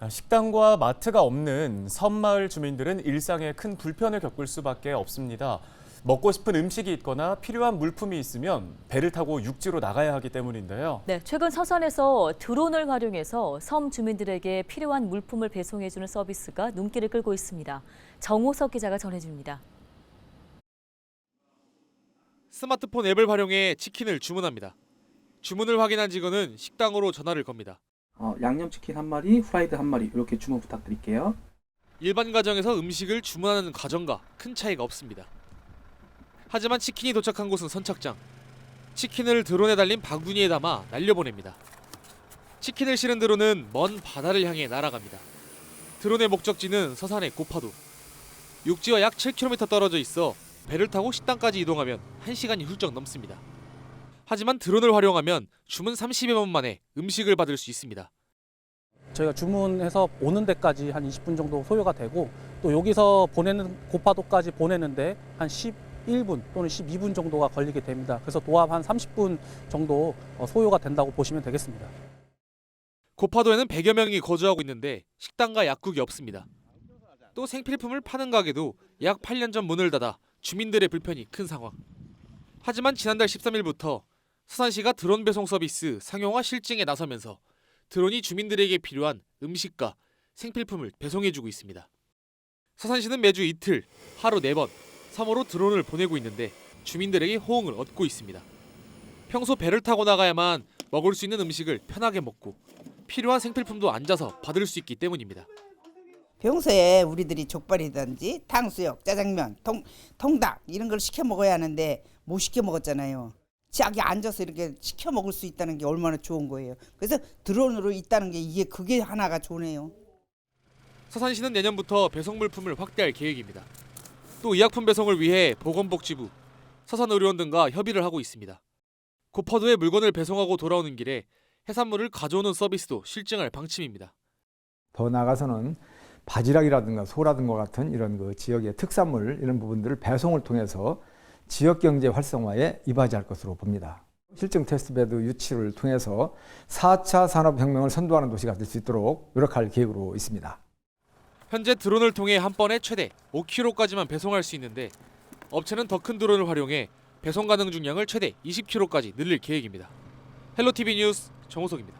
아, 식당과 마트가 없는 섬마을 주민들은 일상에 큰 불편을 겪을 수밖에 없습니다. 먹고 싶은 음식이 있거나 필요한 물품이 있으면 배를 타고 육지로 나가야 하기 때문인데요. 네, 최근 서산에서 드론을 활용해서 섬 주민들에게 필요한 물품을 배송해주는 서비스가 눈길을 끌고 있습니다. 정호석 기자가 전해줍니다. 스마트폰 앱을 활용해 치킨을 주문합니다. 주문을 확인한 직원은 식당으로 전화를 겁니다. 어, 양념치킨 한 마리, 후라이드 한 마리 이렇게 주문 부탁드릴게요. 일반 가정에서 음식을 주문하는 과정과 큰 차이가 없습니다. 하지만 치킨이 도착한 곳은 선착장. 치킨을 드론에 달린 바구니에 담아 날려보냅니다. 치킨을 실은 드론은 먼 바다를 향해 날아갑니다. 드론의 목적지는 서산의 고파도. 육지와 약 7km 떨어져 있어 배를 타고 식당까지 이동하면 1시간이 훌쩍 넘습니다. 하지만 드론을 활용하면 주문 30여 분 만에 음식을 받을 수 있습니다. 저희가 주문해서 오는 데까지 한 20분 정도 소요가 되고 또 여기서 보내는 고파도까지 보내는데 한 11분 또는 12분 정도가 걸리게 됩니다. 그래서 도합 한 30분 정도 어, 소요가 된다고 보시면 되겠습니다. 고파도에는 100여 명이 거주하고 있는데 식당과 약국이 없습니다. 또 생필품을 파는 가게도 약 8년 전 문을 닫아 주민들의 불편이 큰 상황. 하지만 지난달 13일부터 서산시가 드론 배송 서비스 상용화 실증에 나서면서 드론이 주민들에게 필요한 음식과 생필품을 배송해주고 있습니다. 서산시는 매주 이틀, 하루 4번, 3호로 드론을 보내고 있는데 주민들에게 호응을 얻고 있습니다. 평소 배를 타고 나가야만 먹을 수 있는 음식을 편하게 먹고 필요한 생필품도 앉아서 받을 수 있기 때문입니다. 평소에 우리들이 족발이든지 탕수육, 짜장면, 통, 통닭 이런 걸 시켜 먹어야 하는데 못 시켜 먹었잖아요. 자기 앉아서 이렇게 시켜 먹을 수 있다는 게 얼마나 좋은 거예요. 그래서 드론으로 있다는 게 이게 그게 하나가 좋네요. 서산시는 내년부터 배송 물품을 확대할 계획입니다. 또 의약품 배송을 위해 보건복지부, 서산의료원 등과 협의를 하고 있습니다. 고파도에 물건을 배송하고 돌아오는 길에 해산물을 가져오는 서비스도 실증할 방침입니다. 더 나아가서는 바지락이라든가 소라든가 같은 이런 그 지역의 특산물 이런 부분들을 배송을 통해서 지역 경제 활성화에 이바지할 것으로 봅니다. 실증 테스트베드 유치를 통해서 4차 산업혁명을 선도하는 도시가 될 수 있도록 노력할 계획으로 있습니다. 현재 드론을 통해 한 번에 최대 5kg까지만 배송할 수 있는데 업체는 더 큰 드론을 활용해 배송 가능 중량을 최대 20kg까지 늘릴 계획입니다. 헬로티비 뉴스 정호석입니다.